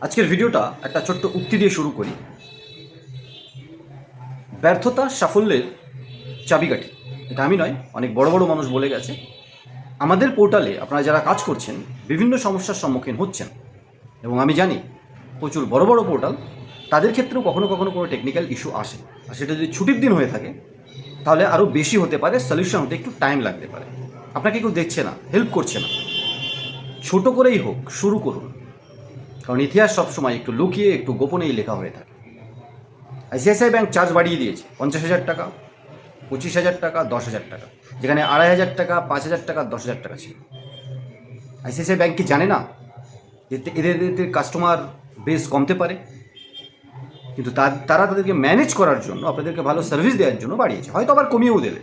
আজকের ভিডিওটা একটা ছোট্ট উক্তি দিয়ে শুরু করি। ব্যর্থতা সাফল্যের চাবিকাঠি। এটা আমি নয়, অনেক বড় বড় মানুষ বলে গেছে। আমাদের পোর্টালে আপনারা যারা কাজ করছেন, বিভিন্ন সমস্যার সম্মুখীন হচ্ছেন। এবং আমি জানি, প্রচুর বড় বড় পোর্টাল, তাদের ক্ষেত্রেও কখনো কখনো কোনো টেকনিক্যাল ইস্যু আসে। আর সেটা যদি ছুটির দিন হয়ে থাকে, তাহলে আরও বেশি হতে পারে সলিউশন হতে একটু টাইম লাগতে পারে। আপনাকে কেউ দেখছে না হেল্প করছে না। ছোট করেই হোক, শুরু করুন। কারণ ইতিহাস সবসময় একটু লুকিয়ে, একটু গোপনেই লেখা হয়ে থাকে। আইসিআইসিআই ব্যাংক চার্জ বাড়িয়ে দিয়েছে, পঞ্চাশ হাজার টাকা, পঁচিশ হাজার টাকা, দশ হাজার টাকা। যেখানে আড়াই হাজার টাকা, পাঁচ হাজার টাকা, দশ হাজার টাকা ছিল। আইসিআইসিআই ব্যাংক কি জানে না এদের এদের কাস্টমার বেস কমতে পারে? কিন্তু তা- তারা তাদেরকে ম্যানেজ করার জন্য, আপনাদেরকে ভালো সার্ভিস দেওয়ার জন্য বাড়িয়েছে। হয়তো আবার কমিয়েও দেবে।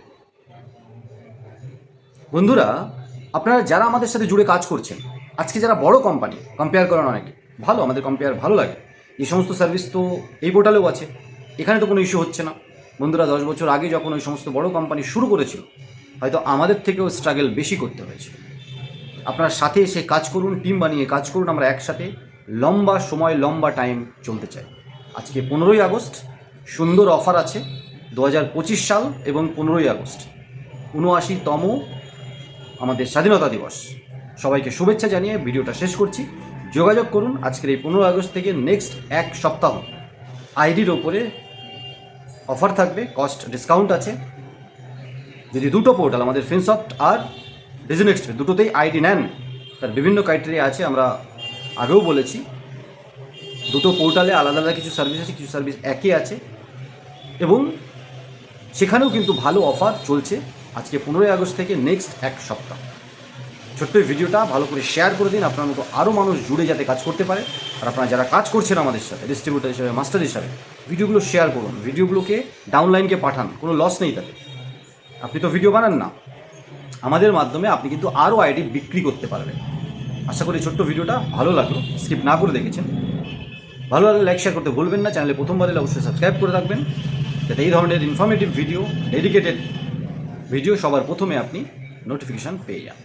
বন্ধুরা, আপনারা যারা আমাদের সাথে জুড়ে কাজ করছেন, আজকে যারা বড় কোম্পানি কম্পেয়ার করেন অনেকে ভালো, আমাদের কম্পেয়ার ভালো লাগে। এই সমস্ত সার্ভিস তো এই পোর্টালেও আছে। এখানে তো কোনো ইস্যু হচ্ছে না। বন্ধুরা, দশ বছর আগে যখন ওই সমস্ত বড় কোম্পানি শুরু করেছিল, হয়তো আমাদের থেকেও স্ট্রাগল বেশি করতে হয়েছে। আপনার সাথে এসে কাজ করুন টিম বানিয়ে কাজ করুন, আমরা একসাথে লম্বা সময়, লম্বা টাইম চলতে চাই। আজকে পনেরোই আগস্ট, সুন্দর অফার আছে দু হাজার পঁচিশ সাল এবং পনেরোই আগস্ট। উনআশিতম আমাদের স্বাধীনতা দিবস। সবাইকে শুভেচ্ছা জানিয়ে ভিডিওটা শেষ করছি। যোগাযোগ করুন আজকের এই পনেরো আগস্ট থেকে নেক্সট এক সপ্তাহ। আইডির ওপরে অফার থাকবে কস্ট ডিসকাউন্ট আছে। যদি দুটো পোর্টাল আমাদের ফিনসফট আর বিজনেক্সট দুটোতেই আইডি নেন, তার বিভিন্ন ক্রাইটেরিয়া আছে, আমরা আগেও বলেছি। দুটো পোর্টালে আলাদা আলাদা কিছু সার্ভিস আছে, কিছু সার্ভিস একই আছে। এবং সেখানেও কিন্তু ভালো অফার চলছে আজকে পনেরোই আগস্ট থেকে নেক্সট এক সপ্তাহ। ছোট্ট ভিডিওটা ভালো করে শেয়ার করে দিন। আপনার মতো আরও মানুষ জুড়ে যাতে কাজ করতে পারে। আর আপনারা যারা কাজ করছেন আমাদের সাথে ডিস্ট্রিবিউটার হিসাবে মাস্টার হিসাবে, ভিডিওগুলো শেয়ার করুন। ভিডিওগুলোকে ডাউনলাইনকে পাঠান, কোনো লস নেই তাতে। আপনি তো ভিডিও বানান না। আমাদের মাধ্যমে আপনি কিন্তু আরও আইডি বিক্রি করতে পারবেন। আশা করি ছোট্ট ভিডিওটা ভালো লাগল। স্কিপ না করে দেখেছেন। ভালো লাগলে লাইক শেয়ার করতে ভুলবেন না। চ্যানেলে প্রথমবার এলে অবশ্যই সাবস্ক্রাইব করে রাখবেন। যাতে এই ধরনের ইনফরমেটিভ ভিডিও ডেডিকেটেড ভিডিও সবার প্রথমে আপনি নোটিফিকেশান পেয়ে যান।